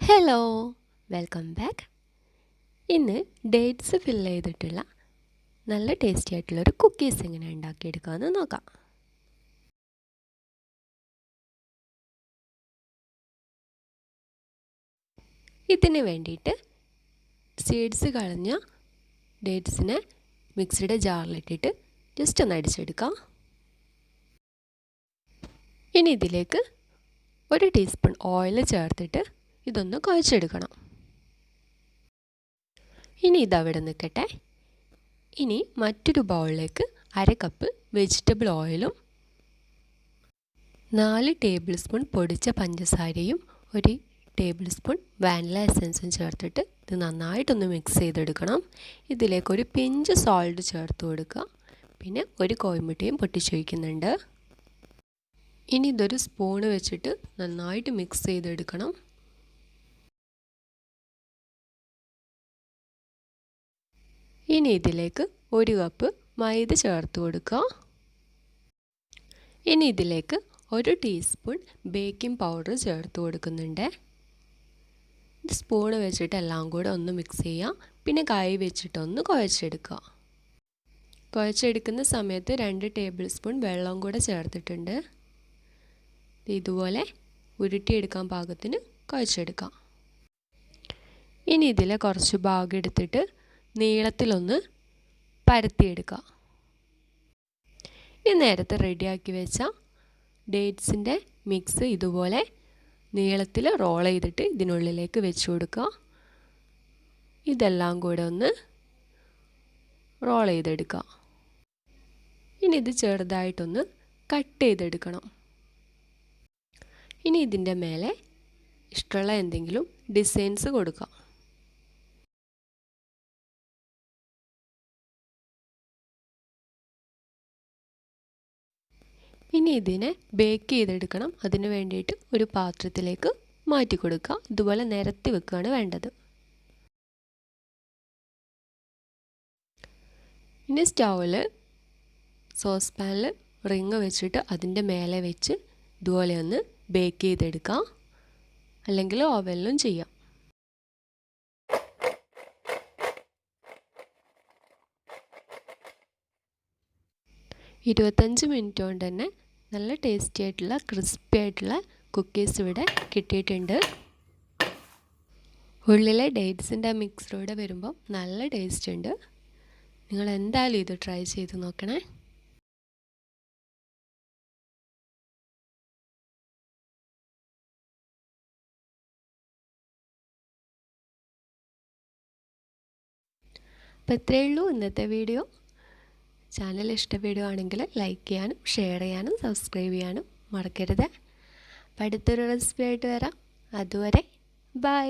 Hello welcome back ഇന്ന് dates fill ചെയ്തിട്ടുള്ള നല്ല ടേസ്റ്റി ആയിട്ടുള്ളൊരു കുക്കീസ് എങ്ങനെ ഉണ്ടാക്കിയെടുക്കാമെന്ന് നോക്കാം. ഇതിന് വേണ്ടിയിട്ട് സീഡ്സ് കളഞ്ഞ ഡേറ്റ്സിനെ മിക്സിയുടെ ജാറിലിട്ടിട്ട് ജസ്റ്റ് ഒന്ന് അടിച്ചെടുക്കാം. ഇനി ഇതിലേക്ക് ഒരു ടീസ്പൂൺ ഓയിൽ ചേർത്തിട്ട് ഇതൊന്ന് കുഴച്ചെടുക്കണം. ഇനി ഇതവിടെ നിൽക്കട്ടെ. ഇനി മറ്റൊരു ബൗളിലേക്ക് അര കപ്പ് വെജിറ്റബിൾ ഓയിലും നാല് ടേബിൾ സ്പൂൺ പൊടിച്ച പഞ്ചസാരയും ഒരു ടേബിൾ സ്പൂൺ വാനില എസൻസും ചേർത്തിട്ട് ഇത് നന്നായിട്ടൊന്ന് മിക്സ് ചെയ്തെടുക്കണം. ഇതിലേക്ക് ഒരു പിഞ്ച് സോൾട്ട് ചേർത്ത് കൊടുക്കുക. പിന്നെ ഒരു കോയമുട്ടയും പൊട്ടിച്ചൊഴിക്കുന്നുണ്ട് ഇനി ഇതൊരു സ്പൂണ് വെച്ചിട്ട് നന്നായിട്ട് മിക്സ് ചെയ്തെടുക്കണം. ഇനി ഇതിലേക്ക് ഒരു കപ്പ് മൈദ ചേർത്ത് കൊടുക്കുക. ഇനി ഇതിലേക്ക് ഒരു ടീസ്പൂൺ ബേക്കിംഗ് പൗഡർ ചേർത്ത് കൊടുക്കുന്നുണ്ട്. സ്പൂണ് വെച്ചിട്ട് എല്ലാം കൂടെ ഒന്ന് മിക്സ് ചെയ്യാം പിന്നെ കൈ വെച്ചിട്ടൊന്ന് കുഴച്ചെടുക്കുക. കുഴച്ചെടുക്കുന്ന സമയത്ത് രണ്ട് ടേബിൾ സ്പൂൺ വെള്ളം കൂടെ ചേർത്തിട്ടുണ്ട്. ഇതുപോലെ ഉരുട്ടിയെടുക്കാൻ പാകത്തിന് കുഴച്ചെടുക്കാം. ഇനി ഇതിലെ കുറച്ച് ഭാഗം എടുത്തിട്ട് നീളത്തിലൊന്ന് പരത്തിയെടുക്കുക ഇനി നേരത്തെ റെഡിയാക്കി വെച്ച ഡേറ്റ്സിന്റെ മിക്സ് ഇതുപോലെ നീളത്തിൽ റോൾ ചെയ്തിട്ട് ഇതിനുള്ളിലേക്ക് വെച്ച് കൊടുക്കുക ഇതെല്ലാം കൂടെ ഒന്ന് റോൾ ചെയ്തെടുക്കുക ഇനി ഇത് ചെറുതായിട്ടൊന്ന് കട്ട് ചെയ്തെടുക്കണം. ഇനി ഇതിന്റെ മേലെ ഇഷ്ടമുള്ള എന്തെങ്കിലും ഡിസൈൻസ് കൊടുക്കാം. ഇനി ഇതിനെ ബേക്ക് ചെയ്തെടുക്കണം. അതിന് വേണ്ടിയിട്ട് ഒരു പാത്രത്തിലേക്ക് മാറ്റി കൊടുക്കുക. ഇതുപോലെ നിരത്തി വെക്കുകയാണ് വേണ്ടത്. ഇനി സ്റ്റൗവിൽ സോസ് പാനിൽ റിങ് വെച്ചിട്ട് അതിന്റെ മേലെ വെച്ച് ഇതുപോലെ ഒന്ന് ബേക്ക് ചെയ്തെടുക്കാം അല്ലെങ്കിൽ ഓവനിലും ചെയ്യാം. ഇരുപത്തഞ്ച് മിനിറ്റ് കൊണ്ട് തന്നെ നല്ല ടേസ്റ്റി ആയിട്ടുള്ള ക്രിസ്പി ആയിട്ടുള്ള കുക്കീസ് ഇവിടെ കിട്ടിയിട്ടുണ്ട്. ഉള്ളിലെ ഡേറ്റ്സിന്റെ മിക്സറൂടെ വരുമ്പോൾ നല്ല ടേസ്റ്റ് ഉണ്ട്. നിങ്ങൾ എന്തായാലും ഇത് ട്രൈ ചെയ്ത് നോക്കണേ. അപ്പോൾ ഇത്രയേ ഉള്ളൂ ഇന്നത്തെ വീഡിയോ ചാനൽ ഇഷ്ടപ്പെടുകയാണെങ്കിൽ ലൈക്ക് ചെയ്യാനും ഷെയർ ചെയ്യാനും സബ്സ്ക്രൈബ് ചെയ്യാനും മറക്കരുത്. അപ്പോൾ അടുത്തൊരു റെസിപ്പി ആയിട്ട് വരാം. അതുവരെ ബൈ